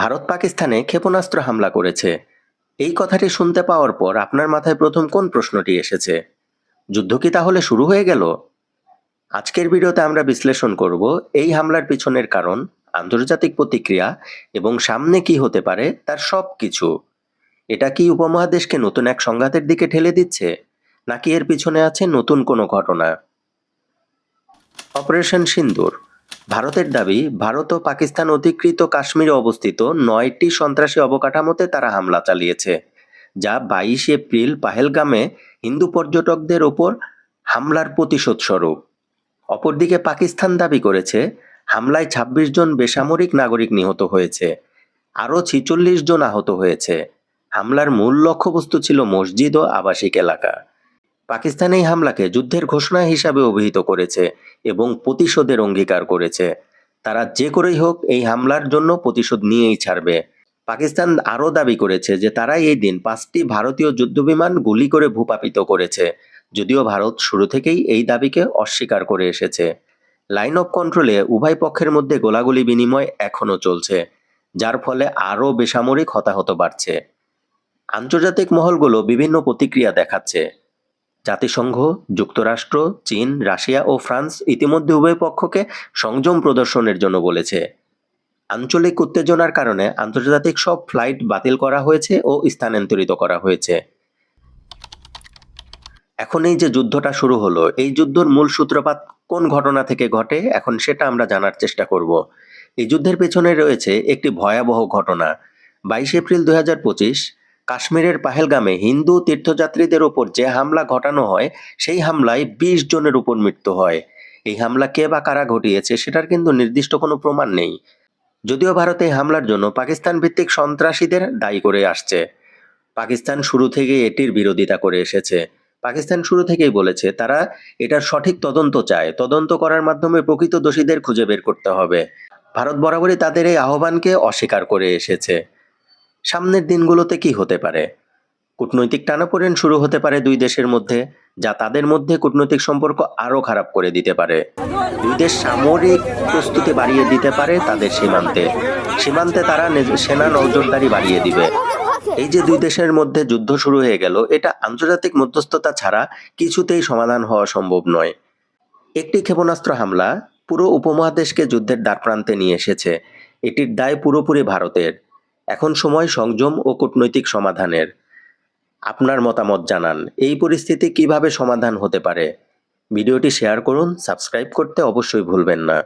ভারত পাকিস্তানে ক্ষেপণাস্ত্র হামলা করেছে। এই কথাটি শুনতে পাওয়ার পর আপনার মাথায় প্রথম কোন প্রশ্নটি এসেছে? যুদ্ধ কি তাহলে শুরু হয়ে গেল? আজকের ভিডিওতে আমরা বিশ্লেষণ করব এই হামলার পিছনের কারণ, আন্তর্জাতিক প্রতিক্রিয়া এবং সামনে কি হতে পারে তার সব কিছু এটা কি উপমহাদেশকে নতুন এক সংঘাতের দিকে ঠেলে দিচ্ছে, নাকি এর পিছনে আছে নতুন কোনো ঘটনা? অপারেশন সিন্দুর ভারতের দাবি, ভারত ও পাকিস্তান অধিকৃত কাশ্মীরে অবস্থিত নয়টি সন্ত্রাসী অবকাঠামোতে তারা হামলা চালিয়েছে, যা বাইশ এপ্রিল পাহেলগামে হিন্দু পর্যটকদের ওপর হামলার প্রতিশোধ স্বরূপ। অপরদিকে পাকিস্তান দাবি করেছে, হামলায় ২৬ জন বেসামরিক নাগরিক নিহত হয়েছে, আরও ছিচল্লিশ জন আহত হয়েছে। হামলার মূল লক্ষ্যবস্তু ছিল মসজিদ ও আবাসিক এলাকা। পাকিস্তান এই হামলাকে যুদ্ধের ঘোষণা হিসাবে অভিহিত করেছে এবং প্রতিশোধের অঙ্গীকার করেছে। তারা যে করেই হোক এই হামলার জন্য প্রতিশোধ নিয়েই ছাড়বে। পাকিস্তান আরও দাবি করেছে যে তারা এই দিন পাঁচটি ভারতীয় যুদ্ধবিমান গুলি করে ভূপাপিত করেছে, যদিও ভারত শুরু থেকেই এই দাবিকে অস্বীকার করে এসেছে। লাইন অফ কন্ট্রোলে উভয় পক্ষের মধ্যে গোলাগুলি বিনিময় এখনও চলছে, যার ফলে আরও বেসামরিক হতাহত বাড়ছে। আন্তর্জাতিক মহলগুলো বিভিন্ন প্রতিক্রিয়া দেখাচ্ছে। জাতিসংঘ, যুক্তরাষ্ট্র, চীন, রাশিয়া ও ফ্রান্স ইতিমধ্যে উভয় পক্ষকে সংযম প্রদর্শনের জন্য বলেছে। আঞ্চলিক উত্তেজনার কারণে আন্তর্জাতিক সব ফ্লাইট বাতিল করা হয়েছে ও স্থানান্তরিত করা হয়েছে। এখন এই যে যুদ্ধটা শুরু হলো, এই যুদ্ধর মূল সূত্রপাত কোন ঘটনা থেকে ঘটে, এখন সেটা আমরা জানার চেষ্টা করব। এই যুদ্ধের পেছনে রয়েছে একটি ভয়াবহ ঘটনা। বাইশ এপ্রিল দু হাজার পঁচিশ কাশ্মীরের পাহেলগামে হিন্দু তীর্থযাত্রীদের ওপর যে হামলা ঘটানো হয়, সেই হামলায় বিশ জনের উপর মৃত্যু হয়। এই হামলা কে বা কারা ঘটিয়েছে সেটার কিন্তু নির্দিষ্ট কোনো প্রমাণ নেই। যদিও ভারত এই হামলার জন্য পাকিস্তান ভিত্তিক সন্ত্রাসীদের দায়ী করে আসছে। পাকিস্তান শুরু থেকে এটির বিরোধিতা করে এসেছে। পাকিস্তান শুরু থেকেই বলেছে, তারা এটার সঠিক তদন্ত চায়। তদন্ত করার মাধ্যমে প্রকৃত দোষীদের খুঁজে বের করতে হবে। ভারত বরাবরই তাদের এই আহ্বানকে অস্বীকার করে এসেছে। সামনের দিনগুলোতে কি হতে পারে? কূটনৈতিক টানাপোড়েন শুরু হতে পারে দুই দেশের মধ্যে, যা তাদের মধ্যে কূটনৈতিক সম্পর্ক আরও খারাপ করে দিতে পারে। দুই দেশ সামরিক প্রস্তুতি বাড়িয়ে দিতে পারে তাদের সীমান্তে। সীমান্তে তারা সেনা নজরদারি বাড়িয়ে দিবে। এই যে দুই দেশের মধ্যে যুদ্ধ শুরু হয়ে গেল, এটা আন্তর্জাতিক মধ্যস্থতা ছাড়া কিছুতেই সমাধান হওয়া সম্ভব নয়। একটি ক্ষেপণাস্ত্র হামলা পুরো উপমহাদেশকে যুদ্ধের দ্বারপ্রান্তে নিয়ে এসেছে। এটির দায় পুরোপুরি ভারতের। এখন সময় সংযম ও কূটনৈতিক সমাধানের। আপনার মতামত জানান। এই পরিস্থিতি কীভাবে সমাধান হতে পারে? ভিডিওটি শেয়ার করুন, সাবস্ক্রাইব করতে অবশ্যই ভুলবেন না।